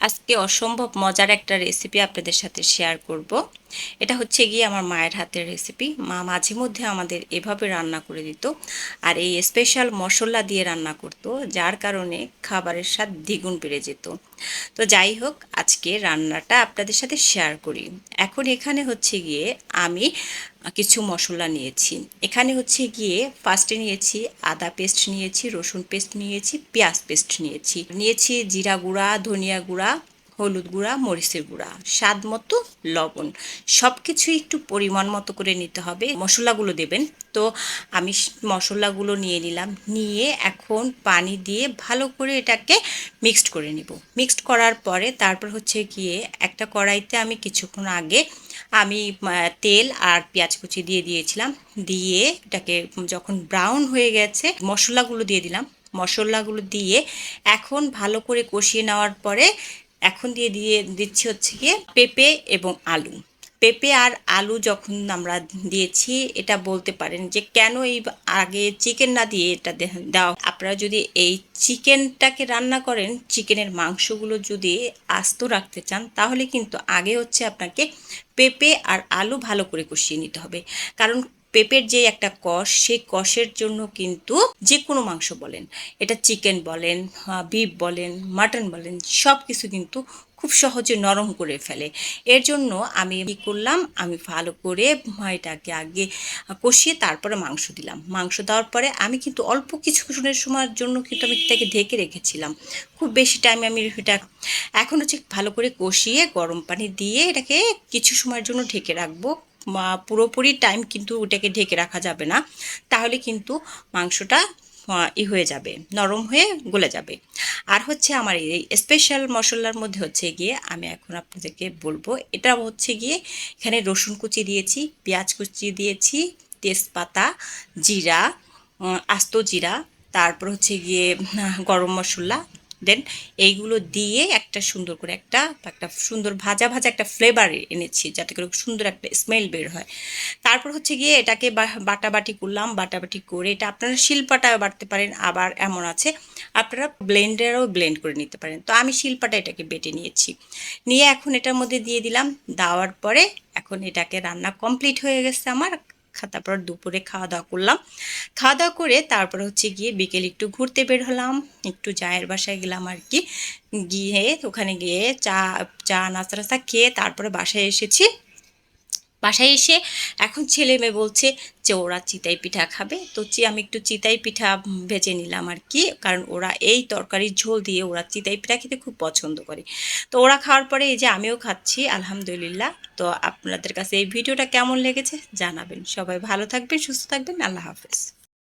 আজকে অসম্ভব মজার একটা রেসিপি আপনাদের সাথে শেয়ার করব। এটা হচ্ছে গিয়ে আমার মায়ের হাতের রেসিপি মা মাঝে মধ্যে আমাদের এভাবে রান্না করে দিত আর এই স্পেশাল মশলা দিয়ে রান্না করত, যার কারণে খাবারের স্বাদ দ্বিগুণ বেড়ে যেত। তো যাই হোক, আজকে রান্নাটা আপনাদের সাথে শেয়ার করি। এখন এখানে হচ্ছে গিয়ে আমি কিছু মশলা নিয়েছি। এখানে হচ্ছে গিয়ে ফার্স্টে নিয়েছি আদা পেস্ট নিয়েছি, রসুন পেস্ট নিয়েছি, পেঁয়াজ পেস্ট নিয়েছি। নিয়েছি জিরা গুঁড়া, ধনিয়া গুঁড়া হলুদ গুঁড়া, মরিচের গুঁড়া, স্বাদ মতো লবণ। সব কিছুই একটু পরিমাণ মতো করে নিতে হবে। মশলাগুলো দেবেন। তো আমি মশলাগুলো নিয়ে নিলাম। নিয়ে এখন পানি দিয়ে ভালো করে এটাকে মিক্সড করে নিব। মিক্সড করার পরে তারপর হচ্ছে গিয়ে একটা কড়াইতে আমি কিছুক্ষণ আগে আমি তেল আর পেঁয়াজ কুচি দিয়ে দিয়েছিলাম। দিয়ে এটাকে যখন ব্রাউন হয়ে গেছে, মশলাগুলো দিয়ে দিলাম। মশলাগুলো দিয়ে এখন ভালো করে কষিয়ে নেওয়ার পরে এখন দিয়ে দিয়ে দিচ্ছি হচ্ছে গিয়ে পেঁপে এবং আলু। পেঁপে আর আলু যখন আমরা দিয়েছি, এটা বলতে পারেন যে কেন এই আগে চিকেন না দিয়ে এটা দেওয়া আপনারা যদি এই চিকেনটাকে রান্না করেন, চিকেনের মাংসগুলো যদি আস্ত রাখতে চান, তাহলে কিন্তু আগে হচ্ছে আপনাকে পেঁপে আর আলু ভালো করে কষিয়ে নিতে হবে। কারণ পেঁপের যে একটা কষ, সেই কষের জন্য কিন্তু যে কোনো মাংস বলেন, এটা চিকেন বলেন বিফ বলেন, মাটন বলেন সব কিছু কিন্তু খুব সহজে নরম করে ফেলে। এর জন্য আমি কী করলাম, আমি ভালো করে এটাকে আগে কষিয়ে তারপরে মাংস দিলাম। মাংস দেওয়ার পরে আমি কিন্তু অল্প কিছু কিছুক্ষণের সময়ের জন্য কিন্তু আমি এটাকে ঢেকে রেখেছিলাম। খুব বেশি টাইমে আমি এটা এখন হচ্ছে ভালো করে কষিয়ে গরম পানি দিয়ে এটাকে কিছু সময়ের জন্য ঢেকে রাখব। পুরোপুরি টাইম কিন্তু ওটাকে ঢেকে রাখা যাবে না। তাহলে কিন্তু মাংসটা ই হয়ে যাবে, নরম হয়ে গলে যাবে। আর হচ্ছে আমার এই স্পেশাল মশলার মধ্যে হচ্ছে গিয়ে আমি এখন আপনাদেরকে বলব, এটা হচ্ছে গিয়ে এখানে রসুন কুচি দিয়েছি, পেঁয়াজ কুচি দিয়েছি, তেজপাতা, জিরা আস্ত জিরা, তারপর হচ্ছে গিয়ে গরম মশলা দেন এইগুলো দিয়ে একটা সুন্দর করে একটা একটা সুন্দর ভাজা ভাজা একটা ফ্লেভার এনেছি যাতে করে সুন্দর একটা স্মেল বের হয়। তারপর হচ্ছে গিয়ে এটাকে বাটাবাটি করলাম, বাটাবাটি করে এটা আপনারা শিল্পাটা বাটতে পারেন, আবার এমন আছে, আপনারা ব্লেন্ডারও ব্লেন্ড করে নিতে পারেন। তো আমি শিল্পাটা এটাকে বেটে নিয়েছি। নিয়ে এখন এটার মধ্যে দিয়ে দিলাম, দেওয়ার পরে এখন এটাকে রান্না কমপ্লিট হয়ে গেছে আমার। তারপর দুপুরে খাওয়া দাওয়া করলাম। খাওয়া দাওয়া করে তারপর হচ্ছে গিয়ে বিকেল একটু ঘুরতে বের হলাম। একটু জায়ের বাসায় গেলাম আর কি। গিয়ে ওখানে গিয়ে চা চা নাস্তা টাস্তা খেয়ে তারপরে বাসায় এসেছি। বাসায় এসে এখন ছেলে মেয়ে বলছে যে ওরা চিতাই পিঠা খাবে। তো আমি একটু চিতাই পিঠা ভেজে নিলাম আর কি, কারণ ওরা এই তরকারির ঝোল দিয়ে ওরা চিতাই পিঠা খেতে খুব পছন্দ করে। তো ওরা খাওয়ার পরে এই যে আমিও খাচ্ছি, আলহামদুলিল্লাহ। তো আপনাদের কাছে এই ভিডিওটা কেমন লেগেছে জানাবেন। সবাই ভালো থাকবেন, সুস্থ থাকবেন, আল্লাহ হাফেজ।